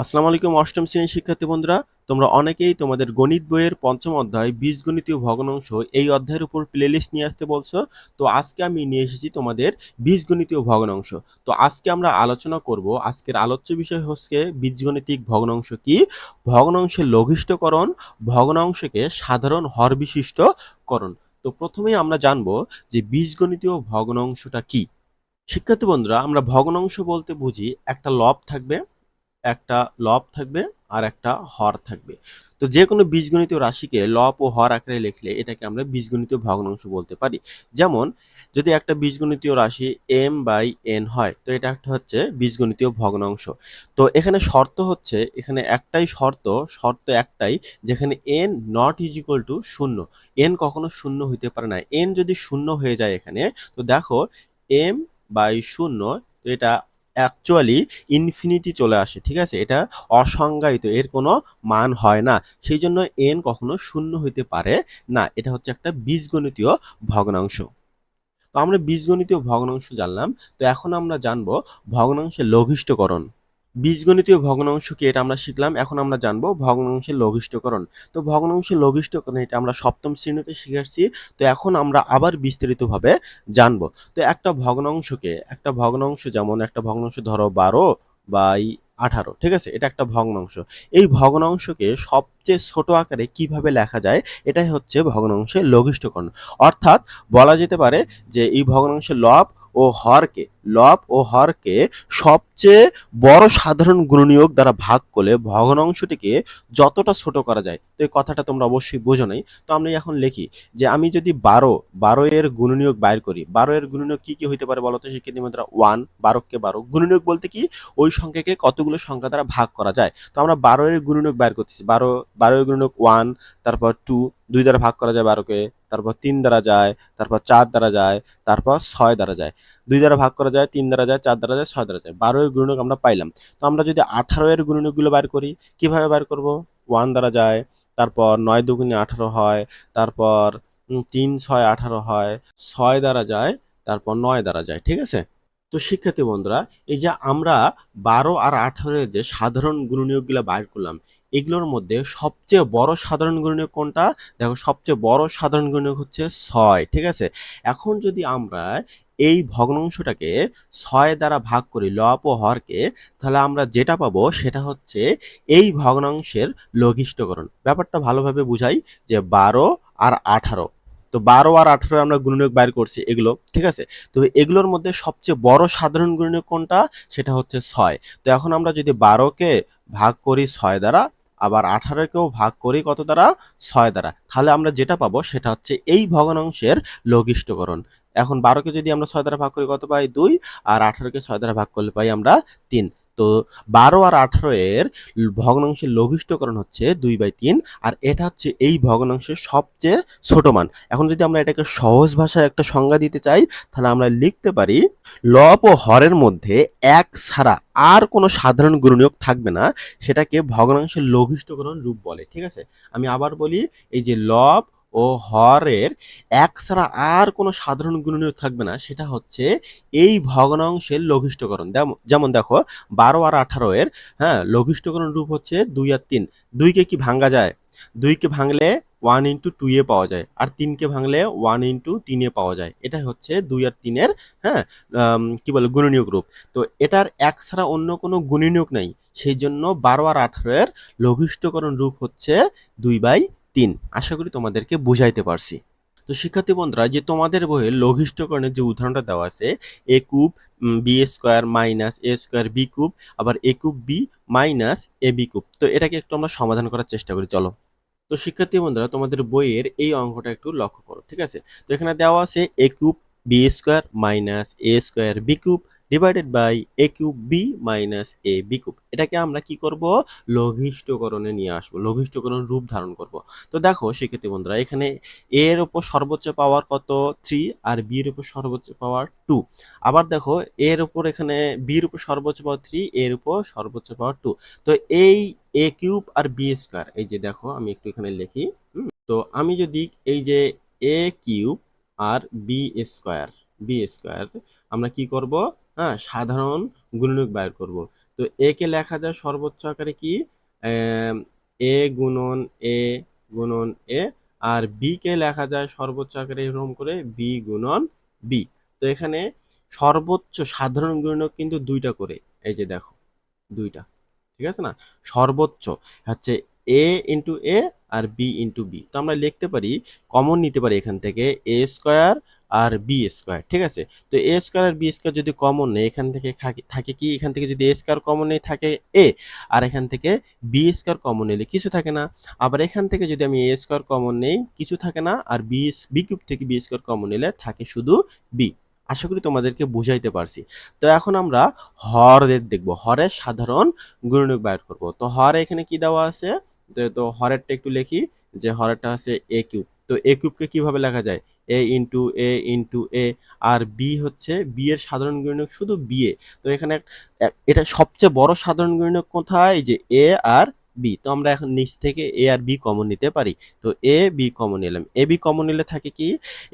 আসসালামু আলাইকুম, অষ্টম শ্রেণির শিক্ষার্থী বন্ধুরা। তোমরা অনেকেই তোমাদের গণিত বইয়ের পঞ্চম অধ্যায় বীজগণিতীয় ভগ্নাংশ এই অধ্যায়ের উপর প্লেলিস্ট নিয়ে আসতে বলছো। তো আজকে আমি নিয়ে এসেছি তোমাদের বীজগণিতীয় ভগ্নাংশ। তো আজকে আমরা আলোচনা করব, আজকের আলোচ্য বিষয় হচ্ছে বীজগণিতিক ভগ্নাংশ কি? ভগ্নাংশের লঘিষ্ঠকরণ, ভগ্নাংশকে সাধারণ হর বিশিষ্ট করণ তো প্রথমেই আমরা জানব যে বীজগণিতীয় ভগ্নাংশটা কি। শিক্ষার্থী বন্ধুরা, আমরা ভগ্নাংশ বলতে বুঝি একটা লব থাকবে একটা লব থাকবে আর একটা হর থাকবে। তো যে কোনো বীজগণিত রাশিকে লব ও হর আকারে লিখলে এটাকে আমরা বীজগণিত ভগ্নাংশ বলতে পারি। যেমন, যদি একটা বীজগণিতীয় রাশি এম বাই এন হয়, তো এটা একটা হচ্ছে বীজগণিতীয় ভগ্নাংশ। তো এখানে শর্ত হচ্ছে, এখানে একটাই শর্ত শর্ত একটাই, যেখানে n not is equal to শূন্য। এন কখনো শূন্য হইতে পারে না। এন যদি শূন্য হয়ে যায় এখানে, তো দেখো এম বাই শূন্য, তো এটা অ্যাকচুয়ালি ইনফিনিটি চলে আসে, ঠিক আছে? এটা অসংজ্ঞায়িত, এর কোনো মান হয় না। সেই জন্য এন কখনো শূন্য হইতে পারে না। এটা হচ্ছে একটা বীজগণিতীয় ভগ্নাংশ। তো আমরা বীজগণিতীয় ভগ্নাংশ জানলাম। তো এখন আমরা জানব ভগ্নাংশের লঘিষ্ঠকরণ। বীজগণিতীয় ভগ্নাংশ কি এটা আমরা শিখলাম, এখন আমরা জানব ভগ্নাংশের লঘিষ্ঠকরণ। তো ভগ্নাংশের লঘিষ্ঠকরণ এটা আমরা সপ্তম শ্রেণীতে শিখেছি, তো এখন আমরা আবার বিস্তারিতভাবে জানব। তো একটা ভগ্নাংশকে, একটা ভগ্নাংশ যেমন একটা ভগ্নাংশ ধরো বারো বাই আঠারো, ঠিক আছে? এটা একটা ভগ্নাংশ। এই ভগ্নাংশকে সবচেয়ে ছোট আকারে কীভাবে লেখা যায়? এটাই হচ্ছে ভগ্নাংশের লঘিষ্ঠকরণ। অর্থাৎ বলা যেতে পারে যে এই ভগ্নাংশের লব ও হরকে, লব ও হরকে সবচেয়ে বড় সাধারণ গুণনীয়ক দ্বারা ভাগ করলে ভগ্নাংশটিকে যতটা ছোট করা যায়। তো এই কথাটা তোমরা অবশ্যই বোঝো নাই। তো আমরা এখন লিখি যে আমি যদি বারো বারো এর গুণনীয়ক বাইর করি, বারো এর গুণনীয়ক কি কি হইতে পারে বলতো? শিক্ষার্থী বন্ধুরা ওয়ান বারোকে বারো গুণনীয়ক বলতে কি? ওই সংখ্যাকে কতগুলো সংখ্যা দ্বারা ভাগ করা যায়। তো আমরা বারো এর গুণনীয়ক বাইর করতেছি। বারো বারো এর গুণনীয়ক ওয়ান তারপর টু দুই দ্বারা ভাগ করা যায় বারোকে। তারপর তিন দ্বারা যায়, তারপর চার দ্বারা যায়, তারপর ছয় দ্বারা যায়। দুই দ্বারা ভাগ করা যায়, তিন দ্বারা যায়, চার দ্বারা যায়, ছয় দ্বারা যায়। বারো এর গুণনীয়ক আমরা পাইলাম। তো আমরা যদি আঠারো এর গুণনীকগুলো বার করি, কীভাবে বার করব? ওয়ান দ্বারা যায়, তারপর নয় দুগুণে আঠারো হয়, তারপর তিন ছয় আঠারো হয়, ছয় দ্বারা যায়, তারপর নয় দ্বারা যায়, ঠিক আছে? তো শিক্ষার্থী বন্ধুরা, এই যে আমরা বারো আর আঠারো যে সাধারণ গুণনীয়কগুলো বাইর করলাম, এগুলোর মধ্যে সবচেয়ে বড় সাধারণ গুণনীয়ক কোনটা? দেখো, সবচেয়ে বড় সাধারণ গুণনীয়ক হচ্ছে ছয়, ঠিক আছে? এখন যদি আমরা এই ভগ্নাংশটাকে ছয় দ্বারা ভাগ করি লপ ও হরকে তাহলে আমরা যেটা পাবো সেটা হচ্ছে এই ভগ্নাংশের লঘিষ্ঠকরণ। ব্যাপারটা ভালোভাবে বুঝাই যে বারো আর আঠারো তো বারো আর আঠারো আমরা গুণনীয়ক বাইর করছি এগুলো, ঠিক আছে? তো এগুলোর মধ্যে সবচেয়ে বড় সাধারণ গুণনীয়ক কোনটা? সেটা হচ্ছে ছয়। তো এখন আমরা যদি বারোকে ভাগ করি ছয় দ্বারা, আবার আঠারোকেও ভাগ করি কত দ্বারা? ছয় দ্বারা। তাহলে আমরা যেটা পাবো সেটা হচ্ছে এই ভগ্নাংশের লঘিষ্ঠকরণ। এখন বারোকে যদি আমরা ছয় দ্বারা ভাগ করি কত পাই? দুই। আর আঠারোকে ছয় দ্বারা ভাগ করলে পাই আমরা তিন। তো বারো আর আঠারো এর ভগ্নাংশের লঘিষ্ঠকরণ হচ্ছে দুই বাই তিন, আর এটা হচ্ছে এই ভগ্নাংশের সবচেয়ে ছোট মান। এখন যদি আমরা এটাকে সহজ ভাষায় একটা সংজ্ঞা দিতে চাই, তাহলে আমরা লিখতে পারি লব ও হরের মধ্যে এক ছাড়া আর কোনো সাধারণ গুণনীয়ক থাকবে না, সেটাকে ভগ্নাংশের লঘিষ্ঠকরণ রূপ বলে, ঠিক আছে? আমি আবার বলি, এই যে লব ও হরের এক ছাড়া আর কোনো সাধারণ গুণনীয় থাকবে না, সেটা হচ্ছে এই ভগ্নাংশের লঘিষ্ঠকরণ। যেমন- দেখো, বারো আর আঠারো এর হ্যাঁ লঘিষ্ঠকরণ রূপ হচ্ছে দুই আর তিন। দুইকে কি ভাঙ্গা যায়? দুইকে ভাঙলে ওয়ান ইন্টু টু এ পাওয়া যায়, আর তিনকে ভাঙলে ওয়ান ইন্টু তিনে পাওয়া যায়। এটা হচ্ছে দুই আর তিনের হ্যাঁ কি বলে, গুণনীয়ক রূপ। তো এটার এক ছাড়া অন্য কোনো গুণনীয়ক নাই, সেই জন্য বারো আর আঠারো এর লঘিষ্ঠকরণ রূপ হচ্ছে দুই বাই তিন। আশা করি তোমাদেরকে বুঝাইতে পারছি। তো শিক্ষার্থী বন্ধুরা, যে তোমাদের বইয়ে লঘিষ্ঠকরণের যে উদাহরণটা দেওয়া আছে, a cube b square minus a square b cube আবার a cube B minus A B cube তো এটাকে একটু আমরা সমাধান করার চেষ্টা করি, চলো। তো শিক্ষার্থী বন্ধুরা, তোমাদের বইয়ের এই অঙ্কটা একটু লক্ষ্য করো, ঠিক আছে? তো এখানে দেওয়া আছে a cube b square minus a square b cube divided by a cube b minus a b cube এটাকে আমরা কি করব? লঘিষ্ঠকরণে নিয়ে আসব, লঘিষ্ঠকরণ রূপ ধারণ করব। তো দেখো শিক্ষার্থী বন্ধুরা, এখানে এ এর উপর সর্বোচ্চ পাওয়ার কত? থ্রি আর বি এর উপর সর্বোচ্চ পাওয়ার টু আবার দেখো এর উপর এখানে বি এর উপর সর্বোচ্চ পাওয়ার থ্রি এর উপর সর্বোচ্চ পাওয়ার টু তো এই এ কিউব আর বি স্কোয়ার এই যে দেখো, আমি একটু এখানে লিখি তো আমি যদি এই যে এ কিউব আর বি স্কোয়ার বি স্কোয়ার আমরা কি করব? হ্যাঁ সাধারণ গুণনীয়ক বাইর করব। তো এ কে লেখা যায় সর্বোচ্চ আকারে কি? এ গুণন এ গুণন এ আর বি কে লেখা যায় সর্বোচ্চ আকারে এরকম করে বি গুণন বি। তো এখানে সর্বোচ্চ সাধারণ গুণক কিন্তু দুইটা করে, এই যে দেখো, দুইটা, ঠিক আছে না? সর্বোচ্চ হচ্ছে এ ইন্টু এ আর বি ইন্টু বি। তো আমরা লিখতে পারি, কমন নিতে পারি এখান থেকে, এ স্কোয়ার আর বি স্কোয়ার ঠিক আছে? তো এ স্কোয়ার আর বি স্কোয়ার যদি কমন নেই, এখান থেকে থাকি- কি? এখান থেকে যদি এ স্কোয়ার কমন নেই, থাকে এ আর এখান থেকে বি স্কোয়ার কমন নিলে কিছু থাকে না। আবার এখান থেকে যদি আমি এ স্কোয়ার কমন নেই, কিছু থাকে না। আর বি বি কিউব থেকে বি স্কোয়ার কমন নিলে থাকে শুধু বি আশা করি তোমাদেরকে বুঝাইতে পারছি। তো এখন আমরা হরের দেখব। হরের সাধারণ গুণনীয়ক বাইর করব। তো হর এখানে কি দেওয়া আছে? তো হরেরটা একটু লিখি যে হরেরটা আছে এ কিউব তো এ কিউবকে কীভাবে লেখা যায়? A into a into a R b হচ্ছে বি এর সাধারণ গুণনীয়ক শুধু বি এ। তো এখানে এটা সবচেয়ে বড় সাধারণ গুণনীয়ক কোথায়? যে এ আর বি তো আমরা এখন নিচ থেকে এ আর বি কমন নিতে পারি। তো এ বি কমন নিলাম। এ বি কমন নিলে থাকে কি?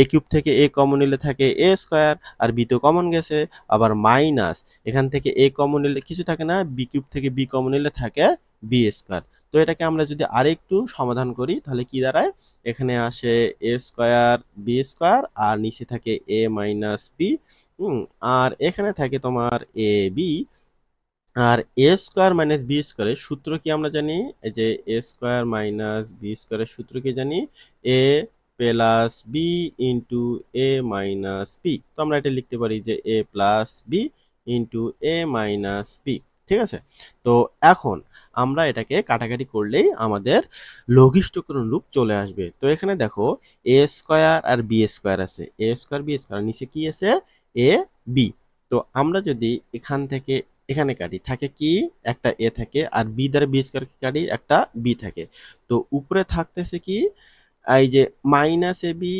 এ কিউব থেকে এ কমন নিলে থাকে এ স্কোয়ার আর বি তো কমন গেছে। আবার মাইনাস এখান থেকে এ কমন নিলে, কিছু থাকে না? বি কিউব থেকে বি কমন নিলে থাকে বি স্কোয়ার তো এটাকে আমরা যদি আরেকটু সমাধান করি, তাহলে কি দাঁড়ায়? এখানে আসে এ স্কোয়ার বি স্কোয়ার আর নিচে থাকে এ মাইনাস বি আর এখানে থাকে তোমার এ বি আর এ স্কোয়ার মাইনাস বি স্কোয়ারের সূত্র কি আমরা জানি? যে এ স্কোয়ার মাইনাস বি স্কোয়ারের সূত্র কি জানি? A plus b into a minus b তো আমরা এটা লিখতে পারি যে a plus b into a minus b ঠিক আছে? তো এখন আমরা এটাকে কাটাকাটি করলেই আমাদের লঘিষ্ঠকরণ রূপ চলে আসবে। তো এখানে দেখো এ স্কোয়ার আর বি স্কোয়ার আছে। এ স্কোয়ার বি স্কোয়ার নিচে কি আছে? এ বি তো আমরা যদি এখান থেকে এখানে কাটি, থাকে কি? একটা এ থাকে, আর বি দ্বারা বি স্কোয়ার কাটি, একটা বি থাকে। তো উপরে থাকতেছে কি? এই যে মাইনাস এ বি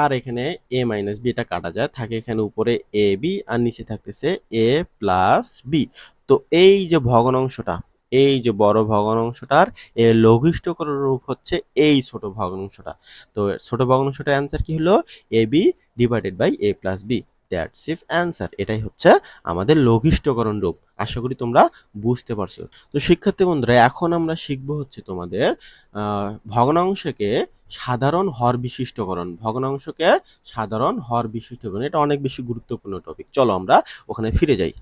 আর এখানে এ মাইনাস বি এটা কাটা যায়। থাকে এখানে উপরে এ বি আর নিচে থাকতেছে এ প্লাস বি তো এই যে ভগ্নাংশটা এই যে বড় ভগ্নাংশটার এর লঘিষ্ঠকরণ রূপ হচ্ছে এই ছোট ভগ্নাংশটা তো ছোট ভগ্নাংশটার অ্যান্সার কি হলো? A b divided by a plus b that's if answer এটাই হচ্ছে আমাদের লঘিষ্ঠকরণ রূপ। আশা করি তোমরা বুঝতে পারছ। তো শিক্ষার্থী বন্ধুরা, এখন আমরা শিখব হচ্ছে তোমাদের ভগ্নাংশকে সাধারণ হর বিশিষ্টকরণ। ভগ্নাংশকে সাধারণ হর বিশিষ্টকরণ। এটা অনেক বেশি গুরুত্বপূর্ণ টপিক চলো আমরা ওখানে ফিরে যাই।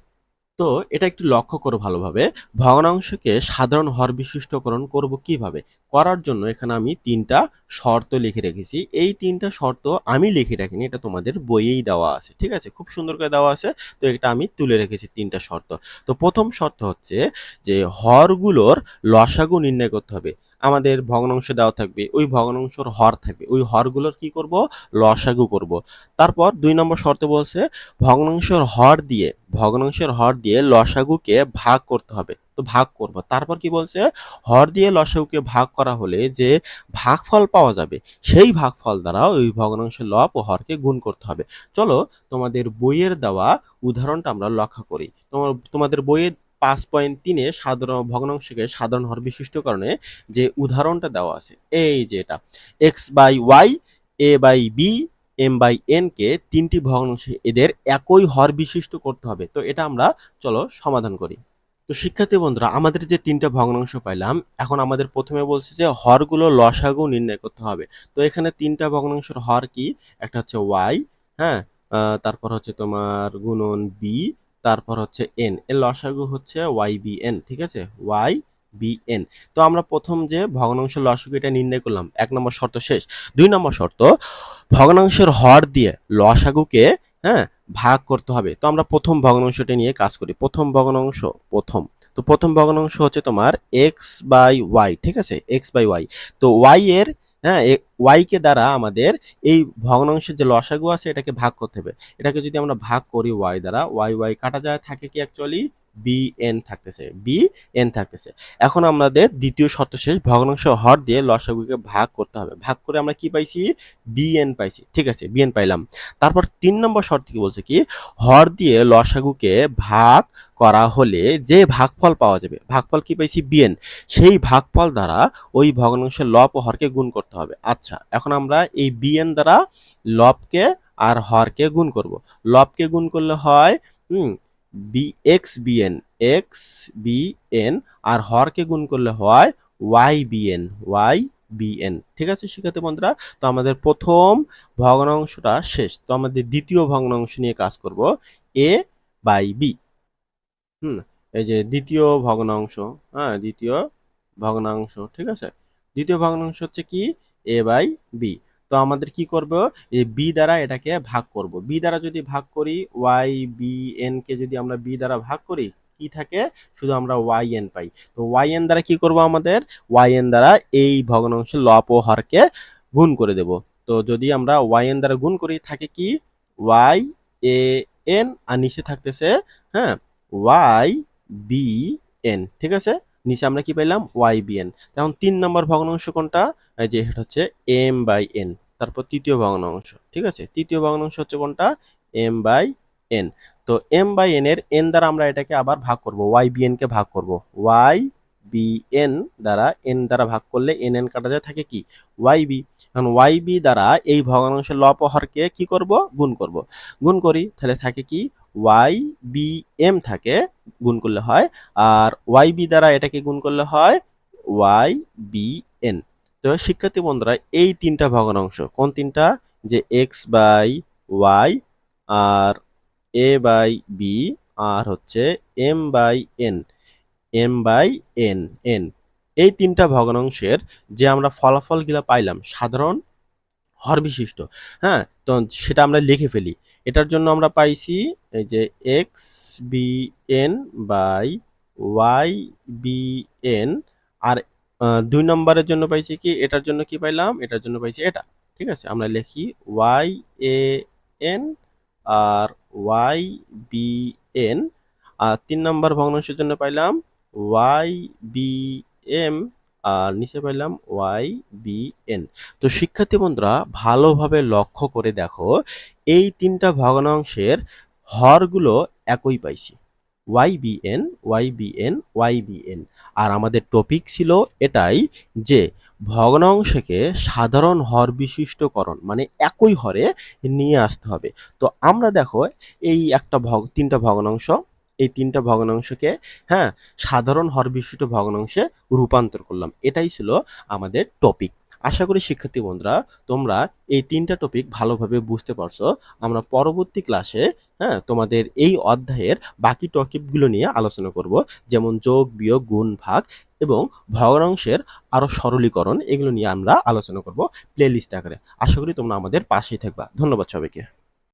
তো এটা একটু লক্ষ্য করো ভালোভাবে। ভগ্নাংশকে সাধারণ হর বিশিষ্টকরণ করব কীভাবে? করার জন্য এখানে আমি তিনটা শর্ত লিখে রেখেছি। এই তিনটা শর্ত আমি লিখে রাখিনি, এটা তোমাদের বইয়েই দেওয়া আছে, ঠিক আছে? খুব সুন্দর করে দেওয়া আছে, তো এটা আমি তুলে রেখেছি তিনটা শর্ত। তো প্রথম শর্ত হচ্ছে যে হরগুলোর লসাগু নির্ণয় করতে হবে। আমাদের ভগ্নাংশ দেওয়া থাকবে, ওই ভগ্নাংশর হর থাকবে। ওই হরগুলোর কি করব? লসাগু করব। তারপর দুই নম্বর শর্ত বলছে, ভগ্নাংশের হর দিয়ে, ভগ্নাংশের হর দিয়ে লসাগুকে ভাগ করতে হবে। তো ভাগ করব। তারপর কি বলছে? হর দিয়ে লসাগুকে ভাগ করা হলে যে ভাগফল পাওয়া যাবে, সেই ভাগফল দ্বারা ওই ভগ্নাংশের লব ও হরকে গুণ করতে হবে। চলো তোমাদের বইয়ের দেওয়া উদাহরণটা আমরা লক্ষ্য করি। তোমার, তোমাদের বইয়ে পাঁচ পয়েন্ট তিনে সাধারণ ভগ্নাংশকে সাধারণ হর বিশিষ্ট কারণে যে উদাহরণটা দেওয়া আছে, এই যে এটা x by y a by b m by n কে তিনটি ভগ্নাংশে এদের একই হর বিশিষ্ট করতে হবে। তো এটা আমরা, চলো সমাধান করি। তো শিক্ষার্থী বন্ধুরা, আমাদের যে তিনটা ভগ্নাংশ পাইলাম, এখন আমাদের প্রথমে বলছে যে হরগুলো লসাগু নির্ণয় করতে হবে। তো এখানে তিনটা ভগ্নাংশের হর কি? একটা হচ্ছে ওয়াই হ্যাঁ? তারপর হচ্ছে তোমার গুণন বি তারপর হচ্ছে এন এর লসাগু হচ্ছে ওয়াই বি এন ঠিক আছে? ওয়াই বি এন তো আমরা প্রথম যে ভগ্নাংশের লসাগু এটা নির্ণয় করলাম, এক নম্বর শর্ত শেষ। দুই নম্বর শর্ত, ভগ্নাংশের হর দিয়ে লসাগুকে হ্যাঁ ভাগ করতে হবে। তো আমরা প্রথম ভগ্নাংশটা নিয়ে কাজ করি। প্রথম ভগ্নাংশ, প্রথম। তো প্রথম ভগ্নাংশ হচ্ছে তোমার এক্স বাই ওয়াই ঠিক আছে? এক্স বাই ওয়াই তো ওয়াই এর হ্যাঁ ওয়াই কে দ্বারা আমাদের এই ভগ্নাংশের যে লসাগু আছে এটাকে ভাগ করতে হবে। এটাকে যদি আমরা ভাগ করি ওয়াই দ্বারা ওয়াই ওয়াই কাটা যায়, থাকে কি অ্যাকচুয়ালি বি এন থাকতেছে বি এন থাকতেছে। এখন আমাদের দ্বিতীয় শর্ত শেষ ভগ্নাংশ হর দিয়ে লসাগুকে ভাগ করতে হবে। ভাগ করে আমরা কি পাইছি? বি এন পাইছি। ঠিক আছে বি এন পাইলাম। তারপর তিন নম্বর শর্ত কি বলছে কি? হর দিয়ে লসাগুকে ভাগ করা হলে যে ভাগফল পাওয়া যাবে, ভাগফল কি পাইছি? বিএন সেই ভাগফল দ্বারা ওই ভগ্নাংশের লব ও হরকে গুণ করতে হবে। আচ্ছা এখন আমরা এই বিএন দ্বারা লবকে আর হরকে গুণ করব। লবকে গুণ করলে হয়, হুম b x b n x b n আর হরকে গুণ করলে হয় ওয়াই বিএন ওয়াই বিএন ঠিক আছে শিক্ষার্থী বন্ধুরা? তো আমাদের প্রথম ভগ্নাংশটা শেষ। তো আমাদের দ্বিতীয় ভগ্নাংশ নিয়ে কাজ করব এ বাই বি হুম, এই যে দ্বিতীয় ভগ্নাংশ হ্যাঁ দ্বিতীয় ভগ্নাংশ, ঠিক আছে? দ্বিতীয় ভগ্নাংশ হচ্ছে কি? এ বাই বি তো আমাদের কি করব? এই বি দ্বারা এটাকে ভাগ করব। বি দ্বারা যদি ভাগ করি ওয়াই বি এন কে যদি আমরা বি দ্বারা ভাগ করি, কি থাকে? শুধু আমরা ওয়াই এন পাই। তো ওয়াই এন দ্বারা কি করব আমাদের? ওয়াই এন দ্বারা এই ভগ্নাংশের লব ও হরকে গুণ করে দেব। তো যদি আমরা ওয়াই এন দ্বারা গুণ করি, থাকে কি? ওয়াই এ এন আর নিচে থাকতেছে হ্যাঁ ওয়াই বি এন ঠিক আছে? নিচে আমরা কি পাইলাম? ওয়াই বি এন এখন তিন নম্বর ভগ্নাংশ কোনটা? যে এটা হচ্ছে এম বাই এন তারপর তৃতীয় ভগ্নাংশ, ঠিক আছে? তৃতীয় ভগ্নাংশ হচ্ছে কোনটা? এম বাই এন তো এম বাই এন এর এন দ্বারা আমরা এটাকে আবার ভাগ করব ওয়াই বি এন কে ভাগ করব। ওয়াই বি এন দ্বারা এন দ্বারা ভাগ করলে এন এন কাটা যায়, থাকে কি? ওয়াই বি এখন ওয়াই বি দ্বারা এই ভগ্নাংশের লব ও হরকে কি করব? গুণ করব। গুণ করি, তাহলে থাকে কি? ওয়াই বি এম থাকে, গুণ করলে হয়, আর ওয়াই বি দ্বারা এটাকে গুণ করলে হয় ওয়াই বি এন তো শিক্ষার্থী বন্ধুরা, এই তিনটা ভগ্নাংশ, কোন তিনটা? যে এক্স বাই ওয়াই আর এ বাই বি আর হচ্ছে m by n m by n n এই তিনটা ভগ্নাংশের যে আমরা ফলাফলগুলো পাইলাম, সাধারণ হর বিশিষ্ট হ্যাঁ? তো সেটা আমরা লিখে ফেলি। এটার জন্য আমরা পাইছি এই যে x b n by y b n আর দুই নম্বরের জন্য পাইছি কি? এটার জন্য কি পাইলাম? এটার জন্য পাইছি এটা। ঠিক আছে? আমরা লিখি ওয়াই এ এন আর ওয়াই বি এন আর তিন নম্বর ভগ্নাংশের জন্য পাইলাম ওয়াই বি এম আর নিচে পাইলাম ওয়াই বি এন তো শিক্ষার্থী বন্ধুরা, ভালোভাবে লক্ষ্য করে দেখো, এই তিনটা ভগ্নাংশের হরগুলো একই পাইছি। Y b n y b n y b n আর আমাদের টপিক ছিল এটাই যে, ভগ্নাংশকে সাধারণ হর বিশিষ্টকরণ মানে একই হরে নিয়ে আসতে হবে। তো আমরা দেখো, এই একটা ভগ, তিনটা ভগ্নাংশ এই তিনটা ভগ্নাংশকে হ্যাঁ সাধারণ হর বিশিষ্ট ভগ্নাংশে রূপান্তর করলাম। এটাই ছিল আমাদের টপিক আশা করি শিক্ষার্থী বন্ধুরা, তোমরা এই তিনটা টপিক ভালোভাবে বুঝতে পারছ। আমরা পরবর্তী ক্লাসে হ্যাঁ তোমাদের এই অধ্যায়ের বাকি টপিকগুলো নিয়ে আলোচনা করব। যেমন যোগ, বিয়োগ, গুণ, ভাগ এবং ভগ্নাংশের আরও সরলীকরণ, এগুলো নিয়ে আমরা আলোচনা করব প্লে লিস্ট আকারে। আশা করি তোমরা আমাদের পাশেই থাকবা। ধন্যবাদ সবাইকে।